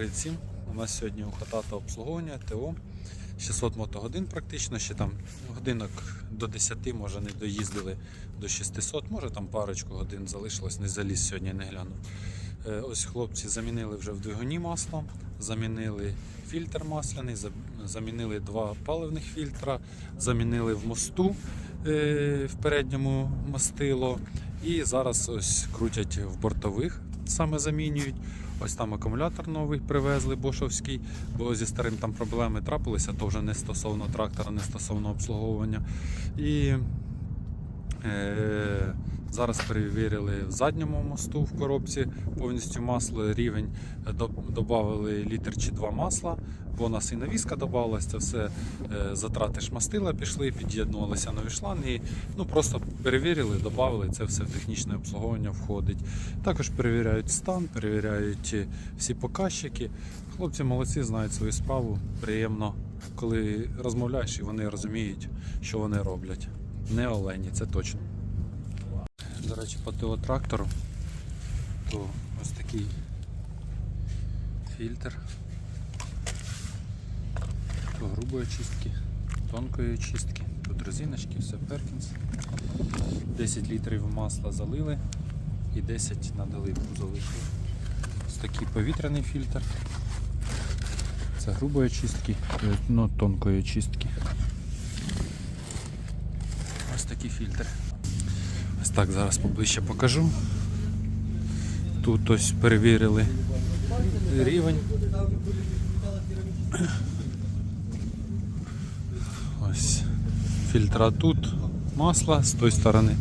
Привіт всім! У нас сьогодні у Хатата обслуговування ТО 600 мотогодин практично, ще там годинок до 10, може не доїздили до 600, може там парочку годин залишилось, не заліз сьогодні, не глянув. Е, Ось хлопці замінили вже в двигуні масло, замінили фільтр масляний, замінили два паливних фільтра, замінили в мосту е, в передньому мастило. І зараз ось крутять в бортових, саме замінюють. Ось там акумулятор новий привезли бошовський, бо зі старим там проблеми трапилися, то вже не стосовно трактора, не стосовно обслуговування. І е, зараз перевірили в задньому мосту в коробці повністю масло, рівень додали літр чи два масла, бо у нас і навіска додавалась, це все е, затрати ж мастила пішли, під'єднувалися нові шланги. Ну, просто перевірили, додали, це все в технічне обслуговування входить. Також перевіряють стан, перевіряють е, всі показчики. Хлопці молодці, знають свою справу. Приємно, коли розмовляєш і вони розуміють, що вони роблять. Не олені, це точно. До речі, по ТО трактору, то ось такий фільтр. То грубої чистки, тонкої чистки, тут резиночки, все Перкінс. 10 літрів масла залили і 10 на доливку залишили. Ось такий повітряний фільтр. Це грубої чистки, е, ну, тонкої чистки. Ось такий фільтр. Ось так зараз поближче покажу. Тут ось перевірили рівень. Ось фільтра тут, масло, з тої сторони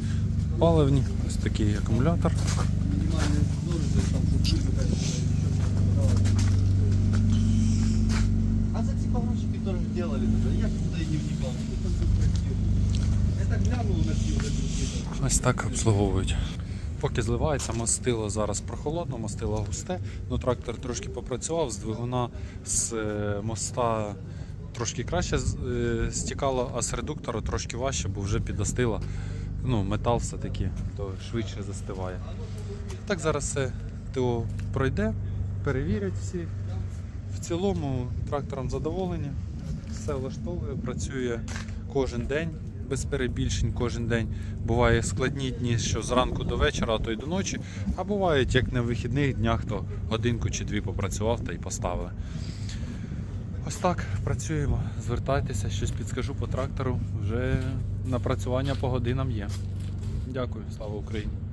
паливні, ось такий акумулятор. А за типографщики тоже делали даже. Я туда и не вникал. Ось так обслуговують. Поки зливається, мастило зараз прохолодно, мастило густе. Ну, трактор трошки попрацював з двигуна з е, моста трошки краще е, стікало, а з редуктора трошки важче, бо вже підостило. Ну, метал все-таки, то швидше застиває. Так зараз все ТО пройде, перевірять всі. В цілому трактором задоволені, все влаштовує, працює кожен день, без перебільшень кожен день. Буває складні дні, що зранку до вечора, а то й до ночі. А бувають, як на вихідних днях, то годинку чи дві попрацював та й поставили. Ось так працюємо. Звертайтеся, щось підскажу по трактору. Вже напрацювання по годинам є. Дякую, слава Україні!